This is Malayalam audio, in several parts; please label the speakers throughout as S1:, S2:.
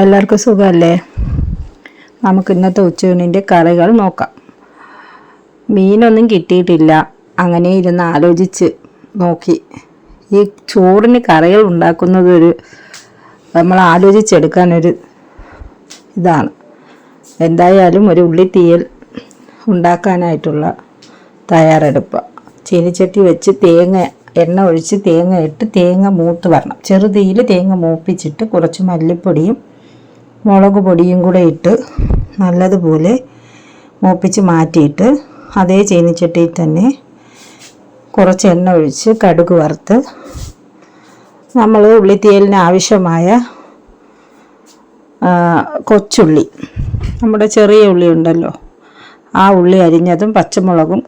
S1: എല്ലാവർക്കും സുഖമല്ലേ? നമുക്ക് ഇന്നത്തെ ഉച്ചയൂണിന്റെ കറികൾ നോക്കാം. മീനൊന്നും കിട്ടിയിട്ടില്ല. അങ്ങനെ ഇരുന്ന് ആലോചിച്ച് നോക്കി. ഈ ചോറിന് കറികൾ ഉണ്ടാക്കുന്നത് ഒരു നമ്മൾ ആലോചിച്ചെടുക്കാനൊരു ഇതാണ്. എന്തായാലും ഒരു ഉള്ളി തീയൽ ഉണ്ടാക്കാനായിട്ടുള്ള തയ്യാറെടുപ്പ്. ചീനിച്ചട്ടി വെച്ച് തേങ്ങ എണ്ണ ഒഴിച്ച് തേങ്ങ ഇട്ട് തേങ്ങ മൂത്ത് വരണം. ചെറുതീയിൽ തേങ്ങ മൂപ്പിച്ചിട്ട് കുറച്ച് മല്ലിപ്പൊടിയും മുളക് പൊടിയും കൂടെ ഇട്ട് നല്ലതുപോലെ മൂപ്പിച്ച് മാറ്റിയിട്ട് അതേ ചീനിച്ചട്ടിയിൽ തന്നെ കുറച്ച് എണ്ണ ഒഴിച്ച് കടുക് വറുത്ത് നമ്മൾ ഉള്ളിത്തീയലിന് ആവശ്യമായ കൊച്ചുള്ളി നമ്മുടെ ചെറിയ ഉള്ളി ഉണ്ടല്ലോ ആ ഉള്ളി അരിഞ്ഞതും പച്ചമുളകും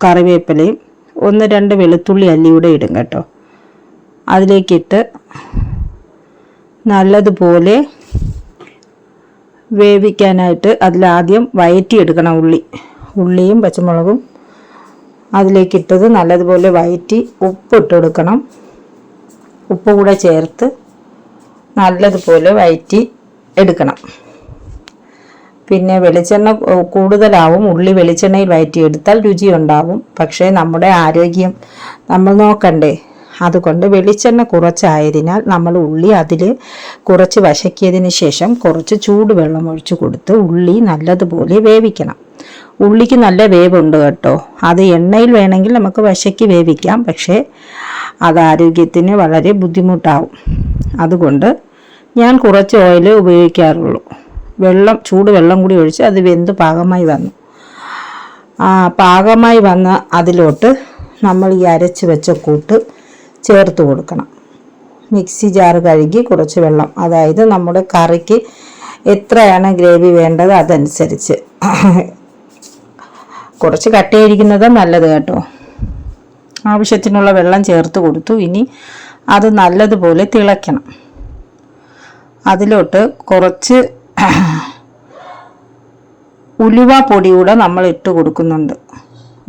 S1: കറിവേപ്പിലയും ഒന്ന് രണ്ട് വെളുത്തുള്ളി അല്ലിയൂടെ ഇടും കേട്ടോ. അതിലേക്കിട്ട് നല്ലതുപോലെ വേവിക്കാനായിട്ട് അതിലാദ്യം വയറ്റിയെടുക്കണം ഉള്ളി. ഉള്ളിയും പച്ചമുളകും അതിലേക്കിട്ടത് നല്ലതുപോലെ വയറ്റി ഉപ്പിട്ട് കൊടുക്കണം ഉപ്പ് കൂടെ ചേർത്ത് നല്ലതുപോലെ വയറ്റി എടുക്കണം. പിന്നെ വെളിച്ചെണ്ണ കൂടുതലാവും. ഉള്ളി വെളിച്ചെണ്ണയിൽ വയറ്റിയെടുത്താൽ രുചിയുണ്ടാവും. പക്ഷേ നമ്മുടെ ആരോഗ്യം നമ്മൾ നോക്കണ്ടേ? അതുകൊണ്ട് വെളിച്ചെണ്ണ കുറച്ചായതിനാൽ നമ്മൾ ഉള്ളി അതിൽ കുറച്ച് വശക്കിയതിന് ശേഷം കുറച്ച് ചൂടുവെള്ളം ഒഴിച്ചു കൊടുത്ത് ഉള്ളി നല്ലതുപോലെ വേവിക്കണം. ഉള്ളിക്ക് നല്ല വേവുണ്ട് കേട്ടോ. അത് എണ്ണയിൽ വേണമെങ്കിൽ നമുക്ക് വശക്കി വേവിക്കാം പക്ഷേ അത് ആരോഗ്യത്തിന് വളരെ ബുദ്ധിമുട്ടാവും. അതുകൊണ്ട് ഞാൻ കുറച്ച് ഓയിൽ ഉപയോഗിക്കാറുള്ളൂ. വെള്ളം ചൂട് വെള്ളം കൂടി ഒഴിച്ച് അത് വെന്ത് പാകമായി വന്നു. പാകമായി വന്ന അതിലോട്ട് നമ്മൾ ഈ അരച്ച് വെച്ച കൂട്ട് ചേർത്ത് കൊടുക്കണം. മിക്സി ജാറ് കഴുകി കുറച്ച് വെള്ളം. അതായത് നമ്മുടെ കറിക്ക് എത്രയാണ് ഗ്രേവി വേണ്ടത് അതനുസരിച്ച്. കുറച്ച് കട്ടിയിരിക്കുന്നത് നല്ലത് കേട്ടോ. ആവശ്യത്തിനുള്ള വെള്ളം ചേർത്ത് കൊടുത്തു. ഇനി അത് നല്ലതുപോലെ തിളയ്ക്കണം. അതിലോട്ട് കുറച്ച് ഉലുവ പൊടി കൂടെ നമ്മൾ ഇട്ട് കൊടുക്കുന്നുണ്ട്.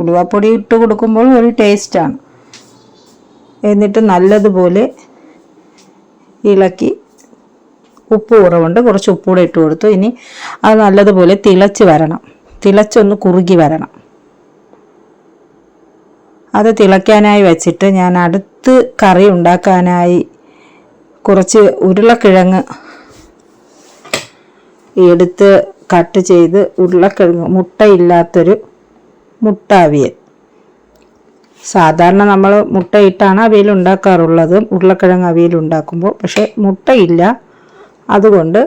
S1: ഉലുവ പൊടി ഇട്ട് കൊടുക്കുമ്പോൾ ഒരു ടേസ്റ്റാണ് എന്നിട്ട് നല്ലതുപോലെ ഇളക്കി ഉപ്പ് കുറവുണ്ട്. കുറച്ച് ഉപ്പൂടെ ഇട്ട് കൊടുത്തു. ഇനി അത് നല്ലതുപോലെ തിളച്ച് വരണം. തിളച്ചൊന്ന് കുറുകി വരണം. അത് തിളയ്ക്കാനായി വെച്ചിട്ട് ഞാൻ അടുത്ത് കറി ഉണ്ടാക്കാനായി കുറച്ച് ഉരുളക്കിഴങ്ങ് എടുത്ത് കട്ട് ചെയ്ത് ഉരുളക്കിഴങ്ങ് മുട്ടയില്ലാത്തൊരു മുട്ടാവിയത് സാധാരണ നമ്മൾ മുട്ടയിട്ടാണ് അവിയൽ ഉണ്ടാക്കാറുള്ളത്. ഉരുളക്കിഴങ്ങ് അവിയൽ ഉണ്ടാക്കുമ്പോൾ. പക്ഷേ മുട്ടയില്ല. അതുകൊണ്ട്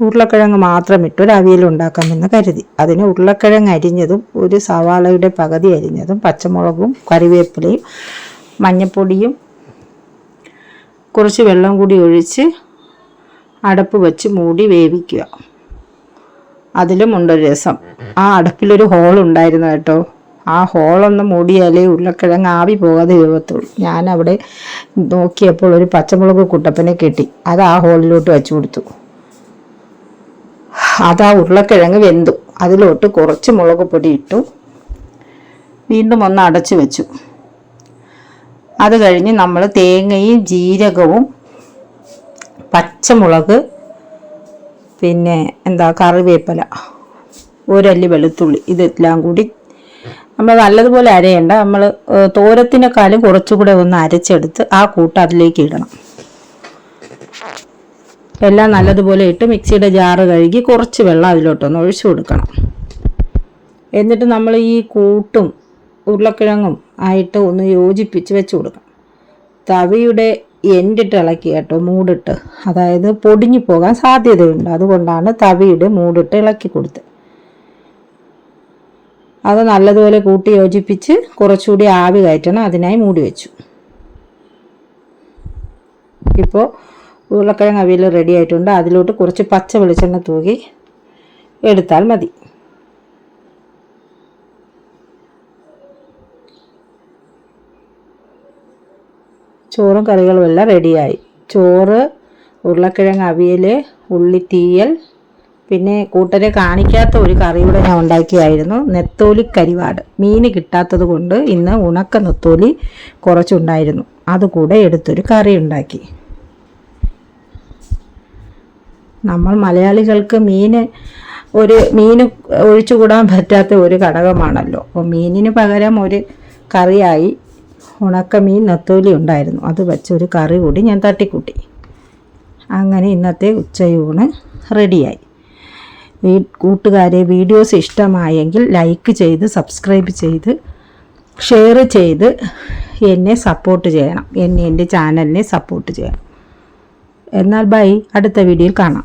S1: ഉരുളക്കിഴങ്ങ് മാത്രം ഇട്ടൊരു അവിയൽ ഉണ്ടാക്കാമെന്ന് കരുതി. അതിന് ഉരുളക്കിഴങ്ങ് അരിഞ്ഞതും ഒരു സവാളയുടെ പകുതി അരിഞ്ഞതും പച്ചമുളകും കറിവേപ്പിലയും മഞ്ഞൾപ്പൊടിയും കുറച്ച് വെള്ളം കൂടി ഒഴിച്ച് അടപ്പ് വെച്ച് മൂടി വേവിക്കുക. അതിലും ഉണ്ടൊരു രസം. ആ അടപ്പിലൊരു ഹോൾ ഉണ്ടായിരുന്നു കേട്ടോ. ആ ഹോളൊന്ന് മൂടിയാലേ ഉരുളക്കിഴങ്ങ് ആവി പോകാതെ വേവത്തുള്ളൂ ഞാനവിടെ നോക്കിയപ്പോൾ ഒരു പച്ചമുളക് കുട്ടപ്പനെ കെട്ടി. അത് ആ ഹോളിലോട്ട് വെച്ചു കൊടുത്തു. അത് ആ ഉരുളക്കിഴങ്ങ് വെന്തു. അതിലോട്ട് കുറച്ച് മുളക് പൊടി ഇട്ടു. വീണ്ടും ഒന്ന് അടച്ചു വെച്ചു. അത് കഴിഞ്ഞ് നമ്മൾ തേങ്ങയും ജീരകവും പച്ചമുളക് പിന്നെ എന്താ കറിവേപ്പില ഒരല്ലി വെളുത്തുള്ളി ഇതെല്ലാം കൂടി നമ്മൾ നല്ലതുപോലെ അരയണ്ട. നമ്മൾ തോരത്തിനേക്കാളും കുറച്ചുകൂടെ ഒന്ന് അരച്ചെടുത്ത് ആ കൂട്ട് അതിലേക്ക് ഇടണം. എല്ലാം നല്ലതുപോലെ ഇട്ട് മിക്സിയുടെ ജാറ് കഴുകി കുറച്ച് വെള്ളം അതിലോട്ടൊന്ന് ഒഴിച്ചു കൊടുക്കണം. എന്നിട്ട് നമ്മൾ ഈ കൂട്ടും ഉരുളക്കിഴങ്ങും ആയിട്ട് ഒന്ന് യോജിപ്പിച്ച് വെച്ച് കൊടുക്കണം. തവിയുടെ എൻഡിട്ട് ഇളക്കി കേട്ടോ മൂടിട്ട്. അതായത് പൊടിഞ്ഞു പോകാൻ സാധ്യതയുണ്ട്. അതുകൊണ്ടാണ് തവിയുടെ മൂടിട്ട് ഇളക്കി കൊടുത്തത്. അത് നല്ലതുപോലെ കൂട്ടി യോജിപ്പിച്ച് കുറച്ചുകൂടി ആവി കയറ്റണം. അതിനായി മൂടി വെച്ചു. ഇപ്പോൾ ഉരുളക്കിഴങ്ങ് അവിയൽ റെഡി ആയിട്ടുണ്ട്. അതിലോട്ട് കുറച്ച് പച്ച വെളിച്ചെണ്ണ തൂകി എടുത്താൽ മതി. ചോറും കറികളും എല്ലാം റെഡിയായി ചോറ് ഉരുളക്കിഴങ്ങ് അവിയൽ ഉള്ളിത്തീയൽ പിന്നെ കൂട്ടരെ കാണിക്കാത്ത ഒരു കറി കൂടെ ഞാൻ ഉണ്ടാക്കിയായിരുന്നു. നെത്തോലി കരിവാട്. മീൻ കിട്ടാത്തത് കൊണ്ട് ഇന്ന് ഉണക്ക നെത്തോലി കുറച്ചുണ്ടായിരുന്നു. അതുകൂടെ എടുത്തൊരു കറി ഉണ്ടാക്കി. നമ്മൾ മലയാളികൾക്ക് മീൻ ഒരു മീൻ ഒഴിച്ചുകൂടാൻ പറ്റാത്ത ഒരു ഘടകമാണല്ലോ. അപ്പോൾ മീനിന് പകരം ഒരു കറിയായി ഉണക്കമീൻ നെത്തോലി ഉണ്ടായിരുന്നു. അത് വെച്ച് ഒരു കറി കൂടി ഞാൻ തട്ടിക്കൂട്ടി. അങ്ങനെ ഇന്നത്തെ ഉച്ചയൂണ് റെഡിയായി. കൂട്ടുകാരെ വീഡിയോസ് ഇഷ്ടമായെങ്കിൽ ലൈക്ക് ചെയ്ത് സബ്സ്ക്രൈബ് ചെയ്ത് ഷെയർ ചെയ്ത് എന്നെ സപ്പോർട്ട് ചെയ്യണം. എന്നെ എന്റെ ചാനലിനെ സപ്പോർട്ട് ചെയ്യണം. എന്നാൽ ബൈ. അടുത്ത വീഡിയോയിൽ കാണാം.